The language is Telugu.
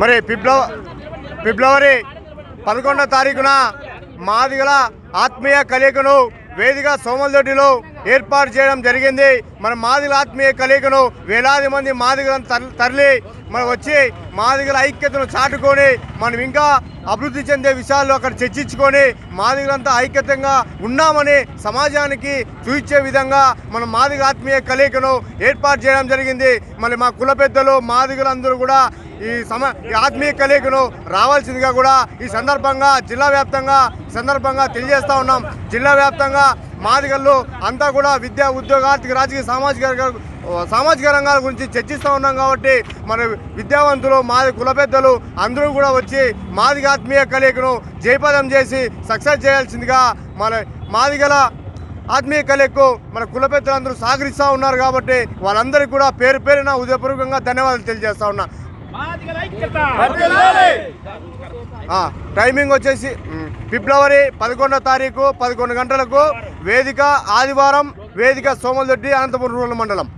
మరి ఫిబ్రవ ఫిబ్రవరి పదకొండో తారీఖున మాదిగల ఆత్మీయ కలయికను వేదిక సోమలదొడ్డిలో ఏర్పాటు చేయడం జరిగింది. మన మాదిగల ఆత్మీయ కలయికను వేలాది మంది మాదిగలను తరలి మనం వచ్చి మాదిగల ఐక్యతను చాటుకొని మనం ఇంకా అభివృద్ధి చెందే విషయాల్లో అక్కడ చర్చించుకొని మాదిగలంతా ఐక్యతంగా ఉన్నామని సమాజానికి చూపించే విధంగా మన మాదిగ ఆత్మీయ కలయికను ఏర్పాటు చేయడం జరిగింది. మళ్ళీ మా కుల పెద్దలు మాదిగలందరూ కూడా ఈ సమ ఈ ఆత్మీయ కలయికను రావాల్సిందిగా కూడా ఈ సందర్భంగా జిల్లా వ్యాప్తంగా సందర్భంగా తెలియజేస్తూ ఉన్నాం. జిల్లా వ్యాప్తంగా మాదిగల్లో అంతా కూడా విద్యా ఉద్యోగ ఆర్థిక రాజకీయ సామాజిక సామాజిక రంగాల గురించి చర్చిస్తూ ఉన్నాం కాబట్టి మన విద్యావంతులు మాది కుల పెద్దలు అందరూ కూడా వచ్చి మాదిగ ఆత్మీయ కలయికను జయపదం చేసి సక్సెస్ చేయాల్సిందిగా మన మాదిగల ఆత్మీయ కలయికు మన కుల పెద్దలందరూ సహకరిస్తూ ఉన్నారు కాబట్టి వాళ్ళందరికీ కూడా పేరు పేరున ఉదయపూర్వకంగా ధన్యవాదాలు తెలియజేస్తా ఉన్నా. టైమింగ్ వచ్చేసి ఫిబ్రవరి పదకొండో తారీఖు పదకొండు గంటలకు వేదిక ఆదివారం వేదిక సోమలదొడ్డి అనంతపురం రూరల్ మండలం.